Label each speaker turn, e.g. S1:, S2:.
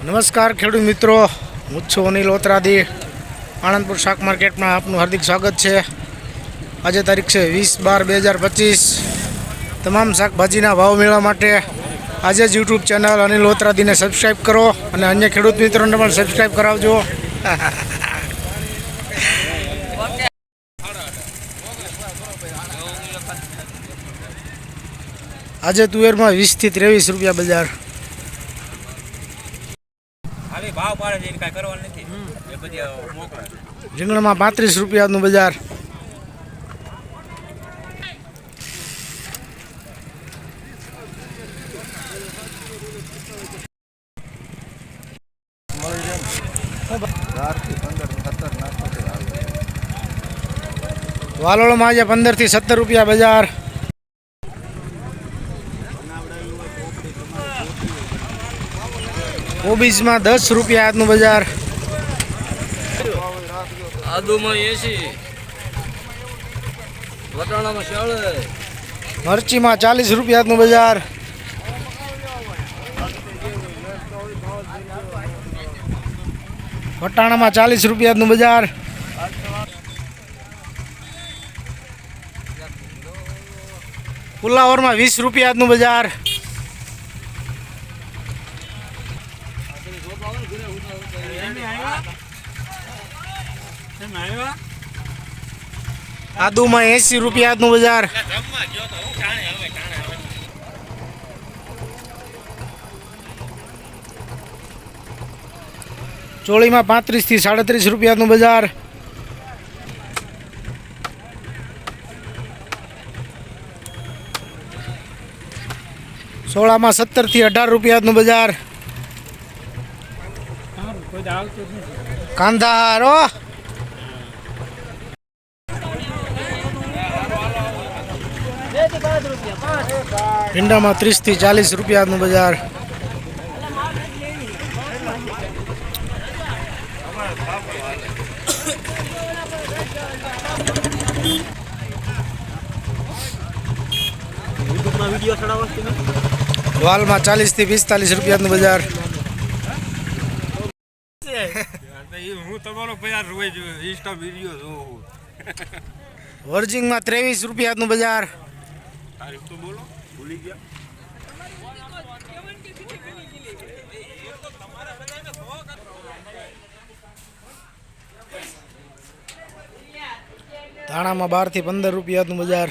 S1: નમસ્કાર ખેડૂત મિત્રો. હું છું અનિલ ઓત્રાદી. આણંદપુર શાક માર્કેટમાં આપનું હાર્દિક સ્વાગત છે. આજે તારીખ છે વીસ બાર બે હજાર પચીસ. તમામ શાકભાજીના ભાવ મેળવવા માટે આજે જ યુટ્યુબ ચેનલ અનિલ ઓત્રાદીને સબસ્ક્રાઈબ કરો અને અન્ય ખેડૂત મિત્રોને પણ સબસ્ક્રાઈબ કરાવજો. આજે તુવેરમાં વીસથી ત્રેવીસ રૂપિયા બજાર.
S2: ખાલી ભાવ પાડે છે કાંઈ કરવાનું નથી. એ બધી મોકલે
S1: રીંગણમાં પાંત્રીસ રૂપિયાનું બજાર. વાલોળમાં આજે પંદરથી સત્તર રૂપિયા બજાર. કોબીજમાં દસ રૂપિયા આજનું બજાર.
S2: આદુમાં એસી વટાણામાં ચાલે
S1: મરચીમાં ચાલીસ રૂપિયાનું બજાર. વટાણામાં ચાલીસ રૂપિયાનું બજાર. ફુલાવરમાં વીસ રૂપિયાનું બજાર. આદુમાં એસી રૂપિયાનું બજાર. ચોળીમાં પાંત્રીસથી સાડત્રીસ રૂપિયાનું બજાર. સોળામાં સત્તરથી અઢાર રૂપિયાનું બજાર. ભીંડામાં ત્રીસથી ચાલીસ રૂપિયાનું બજાર. વાલમાં ચાલીસથી પિસ્તાલીસ રૂપિયાનું બજાર.
S2: હું તમારો પેલા રોજ ઇન્સ્ટા વીડિયો જોઉં
S1: વર્જિંગમાં ત્રેવીસ રૂપિયાનું બજાર.
S2: તારીખ તો બોલો ભૂલી ગયા.
S1: ધાણામાં બારથી પંદર રૂપિયાનું બજાર.